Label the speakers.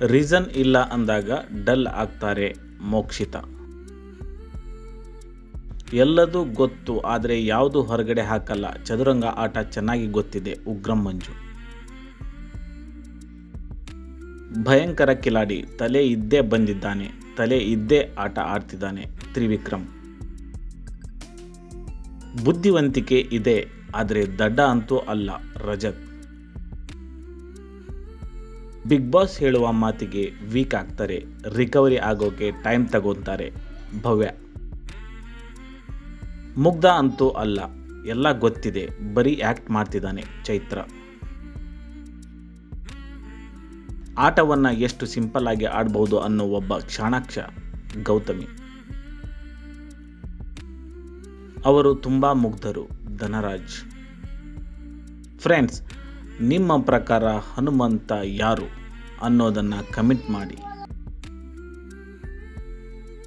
Speaker 1: Reason ಇಲ್ಲ ಅಂದಾಗ dull ಆಗ್ತಾರೆ ಮೋಕ್ಷಿತ. ಎಲ್ಲದೂ ಗೊತ್ತು, ಆದರೆ ಯಾವುದು ಹೊರಗಡೆ ಹಾಕಲ್ಲ. ಚದುರಂಗ ಆಟ ಚೆನ್ನಾಗಿ ಗೊತ್ತಿದೆ, ಉಗ್ರಂ ಮಂಜು. ಭಯಂಕರ ಕಿಲಾಡಿ, ತಲೆ ಇದ್ದೇ ಬಂದಿದ್ದಾನೆ, ತಲೆ ಇದ್ದೇ ಆಟ ಆಡ್ತಿದ್ದಾನೆ ತ್ರಿವಿಕ್ರಮ್. ಬುದ್ಧಿವಂತಿಕೆ ಇದೆ, ಆದರೆ ದಡ್ಡ ಅಂತೂ ಅಲ್ಲ, ರಜತ್. ಬಿಗ್ ಬಾಸ್ ಹೇಳುವ ಮಾತಿಗೆ ವೀಕ್ ಆಗ್ತಾರೆ. ರಿಕವರಿ ಆಗೋಕೆ ಟೈಮ್ ತಗೊಂತಾರೆ ಭವ್ಯ. ಮುಗ್ಧ ಅಂತೂ ಅಲ್ಲ, ಎಲ್ಲ ಗೊತ್ತಿದೆ. ಬರೀ ಆ್ಯಕ್ಟ್ ಮಾಡ್ತಿದ್ದಾನೆ ಚೈತ್ರ. ಆಟವನ್ನು ಎಷ್ಟು ಸಿಂಪಲ್ ಆಗಿ ಆಡಬಹುದು ಅನ್ನೋ ಒಬ್ಬ ಕ್ಷಾಣಾಕ್ಷ ಗೌತಮಿ. ಅವರು ತುಂಬ ಮುಗ್ಧರು, ಧನರಾಜ್. ಫ್ರೆಂಡ್ಸ್ ನಿಮ್ಮ ಪ್ರಕಾರ ಹನುಮಂತ ಯಾರು ಅನ್ನೋದನ್ನು ಕಮೆಂಟ್ ಮಾಡಿ.